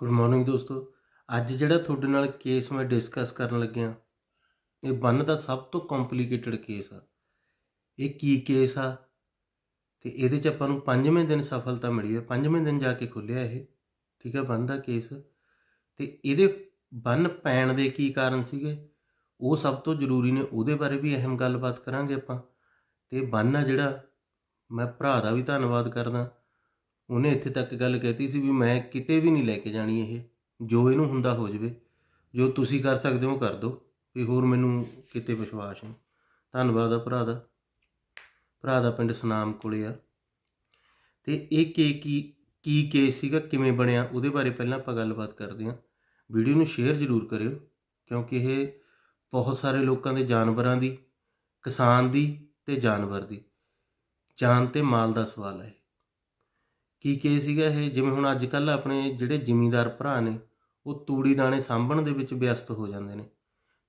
Good morning ਦੋਸਤੋ। ਅੱਜ ਜਿਹੜਾ ਤੁਹਾਡੇ ਨਾਲ ਕੇਸ ਮੈਂ ਡਿਸਕਸ ਕਰਨ ਲੱਗਿਆ, ਇਹ ਬੰਨ ਦਾ ਸਭ ਤੋਂ ਕੰਪਲਿਕੇਟਡ ਕੇਸ ਆ। ਇਹ ਕੀ ਕੇਸ ਆ? ਤੇ ਇਹਦੇ ਚ ਆਪਾਂ ਨੂੰ ਪੰਜਵੇਂ ਦਿਨ ਸਫਲਤਾ ਮਿਲੀ ਹੈ ਪੰਜਵੇਂ ਦਿਨ ਜਾ ਕੇ ਖੁੱਲਿਆ ਇਹ। ਠੀਕ ਹੈ ਬੰਨ ਦਾ ਕੇਸ ਤੇ ਇਹਦੇ ਬੰਨ ਪੈਣ ਦੇ ਕੀ ਕਾਰਨ ਸੀਗੇ? ਉਹ ਸਭ ਤੋਂ ਜ਼ਰੂਰੀ ਨੇ, ਉਹਦੇ ਬਾਰੇ ਵੀ ਅਹਿਮ ਗੱਲਬਾਤ ਕਰਾਂਗੇ ਆਪਾਂ। ਤੇ ਬੰਨ ਆ ਜਿਹੜਾ, ਮੈਂ ਭਰਾ ਦਾ ਵੀ ਧੰਨਵਾਦ ਕਰਦਾ। ਉਹਨੇ ਇੱਥੇ ਤੱਕ ਗੱਲ ਕਹਿਤੀ ਸੀ ਵੀ ਮੈਂ ਕਿਤੇ ਵੀ ਨਹੀਂ ਲੈ ਕੇ ਜਾਣੀ ਇਹ, ਜੋ ਇਹਨੂੰ ਹੁੰਦਾ ਹੋ ਜਾਵੇ। ਜੋ ਤੁਸੀਂ ਕਰ ਸਕਦੇ ਹੋ ਕਰ ਦਿਓ। ਵੀ ਹੋਰ ਮੈਨੂੰ ਕਿਤੇ ਵਿਸ਼ਵਾਸ ਨਹੀਂ। ਧੰਨਵਾਦ ਆ ਭਰਾ ਦਾ। ਭਰਾ ਦਾ ਪਿੰਡ ਸੁਨਾਮ ਕੋਲੇ ਆ। ਤੇ ਇਹ ਕੇ ਕੀ ਕੀ ਕੇਸ ਸੀਗਾ, ਕਿਵੇਂ ਬਣਿਆ, ਉਹਦੇ ਬਾਰੇ ਪਹਿਲਾਂ ਆਪਾਂ ਗੱਲਬਾਤ ਕਰਦੇ ਹਾਂ। ਵੀਡੀਓ ਨੂੰ ਸ਼ੇਅਰ ਜ਼ਰੂਰ ਕਰਿਓ, ਕਿਉਂਕਿ ਇਹ ਬਹੁਤ ਸਾਰੇ ਲੋਕਾਂ ਦੇ ਜਾਨਵਰਾਂ ਦੀ, ਕਿਸਾਨ ਦੀ ਤੇ ਜਾਨਵਰ ਦੀ। ਜਾਨ ਤੇ ਮਾਲ ਦਾ ਸਵਾਲ ਹੈ ਕੀ ਕੇਸ ਸੀਗਾ ਇਹ? ਜਿਵੇਂ ਹੁਣ ਅੱਜ ਕੱਲ ਆਪਣੇ ਜਿਹੜੇ ਜ਼ਿਮੀਂਦਾਰ ਭਰਾ ਨੇ, ਉਹ ਤੂੜੀ ਦਾਣੇ ਸਾਂਭਣ ਦੇ ਵਿੱਚ ਵਿਅਸਤ ਹੋ ਜਾਂਦੇ ਨੇ।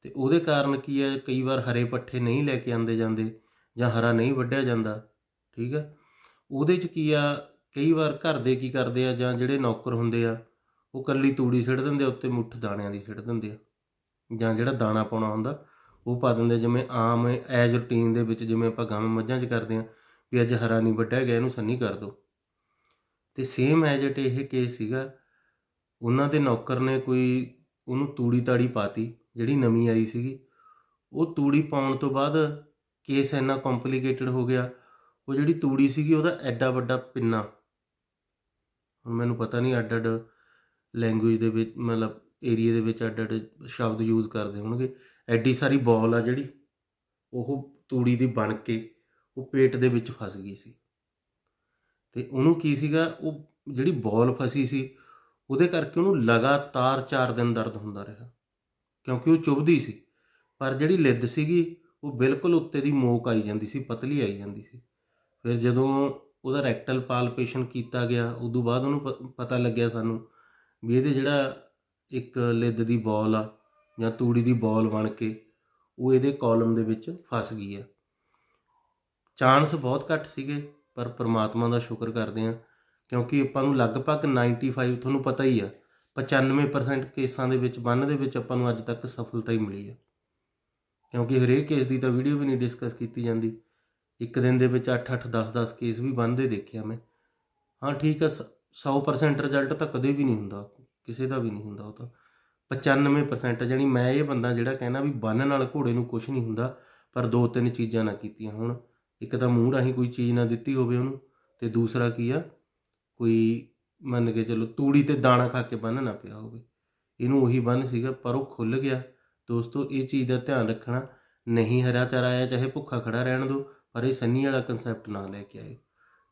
ਤੇ ਉਹਦੇ ਕਾਰਨ ਕੀ ਹੈ? ਕਈ ਵਾਰ ਹਰੇ ਪੱਠੇ ਨਹੀਂ ਲੈ ਕੇ ਆਂਦੇ ਜਾਂਦੇ ਜਾਂ ਹਰਾ ਨਹੀਂ ਵੱਢਿਆ ਜਾਂਦਾ, ਠੀਕ ਹੈ? ਉਹਦੇ ਚ ਕੀ ਆ? ਕਈ ਵਾਰ ਘਰ ਦੇ ਕੀ ਕਰਦੇ ਆ ਜਾਂ ਜਿਹੜੇ ਨੌਕਰ ਹੁੰਦੇ ਆ, ਉਹ ਕੱਲੀ ਤੂੜੀ ਸਿੱਟ ਦਿੰਦੇ ਆ, ਉੱਤੇ ਮੁੱਠ ਦਾਣਿਆਂ ਦੀ ਸਿੱਟ ਦਿੰਦੇ ਆ। ਜਾਂ ਜਿਹੜਾ ਦਾਣਾ ਪਾਉਣਾ ਹੁੰਦਾ, ਉਹ ਪਾ ਦਿੰਦੇ ਜਿਵੇਂ ਆਮ ਐਜ ਰੂਟੀਨ ਦੇ ਵਿੱਚ ਜਿਵੇਂ ਆਪਾਂ ਗਾਂ ਮੱਝਾਂ 'ਚ ਕਰਦੇ ਆ, ਵੀ ਅੱਜ ਹਰਾ ਨਹੀਂ ਵੱਢਿਆ ਗਿਆ, ਇਹਨੂੰ ਸੰਨੀ ਕਰ ਦਿਓ। ਤੇ ਸੇਮ ਐਜ ਇਟ ਇਹ ਕੇਸ ਸੀਗਾ, ਉਹਨਾਂ ਦੇ ਨੌਕਰ ਨੇ ਕੋਈ ਉਹਨੂੰ ਤੂੜੀ ਤਾੜੀ ਪਾਤੀ, ਜਿਹੜੀ ਨਵੀਂ ਆਈ ਸੀਗੀ। ਉਹ ਤੂੜੀ ਪਾਉਣ ਤੋਂ ਬਾਅਦ ਕੇਸ ਇੰਨਾ ਕੰਪਲਿਕੇਟਡ ਹੋ ਗਿਆ। ਉਹ ਜਿਹੜੀ ਤੂੜੀ ਸੀਗੀ, ਉਹਦਾ ਐਡਾ ਵੱਡਾ ਪਿੰਨਾ। ਹੁਣ ਮੈਨੂੰ ਪਤਾ ਨਹੀਂ ਅੱਡ ਅੱਡ ਲੈਂਗੁਏਜ ਦੇ ਵਿੱਚ, ਮਤਲਬ ਏਰੀਆ ਦੇ ਵਿੱਚ ਅੱਡ ਅੱਡ ਸ਼ਬਦ ਯੂਜ਼ ਕਰਦੇ ਹੋਣਗੇ। ਐਡੀ ਸਾਰੀ ਬੋਲ ਆ ਜਿਹੜੀ, ਉਹ ਤੂੜੀ ਦੀ ਬਣ ਕੇ, ਉਹ ਪੇਟ ਦੇ ਵਿੱਚ ਫਸ ਗਈ ਸੀ। ਤੇ ਉਹਨੂੰ ਕੀ ਸੀਗਾ, ਉਹ ਜਿਹੜੀ ਬੋਲ ਫਸੀ ਸੀ, ਉਹਦੇ ਕਰਕੇ ਉਹਨੂੰ ਲਗਾਤਾਰ 4 ਦਿਨ ਦਰਦ ਹੁੰਦਾ ਰਿਹਾ, ਕਿਉਂਕਿ ਉਹ ਚੁਭਦੀ ਸੀ। ਪਰ ਜਿਹੜੀ ਲਿੱਦ ਸੀਗੀ, ਉਹ ਬਿਲਕੁਲ ਉੱਤੇ ਦੀ ਮੋਕ ਆਈ ਜਾਂਦੀ ਸੀ, ਪਤਲੀ ਆਈ ਜਾਂਦੀ ਸੀ। ਫਿਰ ਜਦੋਂ ਉਹਦਾ ਰੈਕਟਲ ਪਾਲਪੇਸ਼ਨ ਕੀਤਾ ਗਿਆ, ਉਦੋਂ ਬਾਅਦ ਉਹਨੂੰ ਪ- ਪਤਾ ਲੱਗਿਆ ਸਾਨੂੰ ਵੀ ਇਹਦੇ ਜਿਹੜਾ ਇੱਕ ਲਿੱਦ ਦੀ ਬੋਲ ਆ, ਜਾਂ ਤੂੜੀ ਦੀ ਬੋਲ ਬਣ ਕੇ ਉਹ ਇਹਦੇ ਕਾਲਮ ਦੇ ਵਿੱਚ ਫਸ ਗਈ ਆ। ਚਾਂਸ ਬਹੁਤ ਘੱਟ ਸੀਗੇ ਪਰ ਪ੍ਰਮਾਤਮਾ ਦਾ ਸ਼ੁਕਰ ਕਰਦੇ ਹਾਂ, ਕਿਉਂਕਿ ਆਪਾਂ ਨੂੰ ਲਗਭਗ 95 ਤੁਹਾਨੂੰ ਪਤਾ ਹੀ ਆ 95% ਕੇਸਾਂ ਦੇ ਵਿੱਚ, ਬੰਨ ਦੇ ਵਿੱਚ ਆਪਾਂ ਨੂੰ ਅੱਜ ਤੱਕ ਸਫਲਤਾ ਹੀ ਮਿਲੀ ਆ। ਕਿਉਂਕਿ ਹਰੇਕ ਕੇਸ ਦੀ ਤਾਂ ਵੀਡੀਓ ਵੀ ਨਹੀਂ ਡਿਸਕਸ ਕੀਤੀ ਜਾਂਦੀ। ਇੱਕ ਦਿਨ ਦੇ ਵਿੱਚ 8-8 10-10 ਕੇਸ ਵੀ ਬੰਨਦੇ ਦੇਖਿਆ ਮੈਂ। ਹਾਂ, ਠੀਕ ਆ 100% ਰਿਜ਼ਲਟ ਤਾਂ ਕਦੇ ਵੀ ਨਹੀਂ ਹੁੰਦਾ, ਕਿਸੇ ਦਾ ਵੀ ਨਹੀਂ ਹੁੰਦਾ ਉਹ ਤਾਂ। 95% ਜਾਨੀ ਮੈਂ ਇਹ ਬੰਦਾ ਜਿਹੜਾ ਕਹਿੰਦਾ ਵੀ ਬੰਨ ਨਾਲ ਘੋੜੇ ਨੂੰ ਕੁਝ ਨਹੀਂ ਹੁੰਦਾ, ਪਰ ਦੋ ਤਿੰਨ ਚੀਜ਼ਾਂ ਨਾ ਕੀਤੀਆਂ ਹੁਣ। ਇੱਕ ਤਾਂ ਮੂੰਹ ਰਾਹੀਂ ਕੋਈ ਚੀਜ਼ ਨਾ ਦਿੱਤੀ ਹੋਵੇ ਉਹਨੂੰ ਤੇ ਦੂਸਰਾ ਕੀ ਆ, ਕੋਈ ਮੰਨ ਕੇ ਚਲੋ ਤੂੜੀ ਤੇ ਦਾਣਾ ਖਾ ਕੇ ਬੰਨ ਨਾ ਪਿਆ ਹੋਵੇ। ਇਹਨੂੰ ਉਹੀ ਬੰਨ ਸੀਗਾ, ਪਰ ਉਹ ਖੁੱਲ ਗਿਆ। ਦੋਸਤੋ, ਇਹ ਚੀਜ਼ ਦਾ ਧਿਆਨ ਰੱਖਣਾ, ਨਹੀਂ ਹਰਾ ਚਾਰਾ ਆਇਆ, ਚਾਹੇ ਭੁੱਖਾ ਖੜਾ ਰਹਿਣ ਦਿਓ ਪਰ ਇਹ ਸੰਨੀ ਵਾਲਾ ਕਨਸੈਪਟ ਨਾ ਲੈ ਕੇ ਆਏ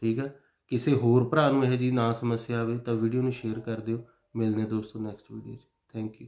ਠੀਕ ਆ? ਕਿਸੇ ਹੋਰ ਭਰਾ ਨੂੰ ਇਹੋ ਜੀ ਨਾ ਸਮੱਸਿਆ ਆਵੇ ਤਾਂ ਵੀਡੀਓ ਨੂੰ ਸ਼ੇਅਰ ਕਰ ਦਿਓ। ਮਿਲਦੇ ਹਾਂ ਦੋਸਤੋ ਨੈਕਸਟ ਵੀਡੀਓ 'ਚ। Thank you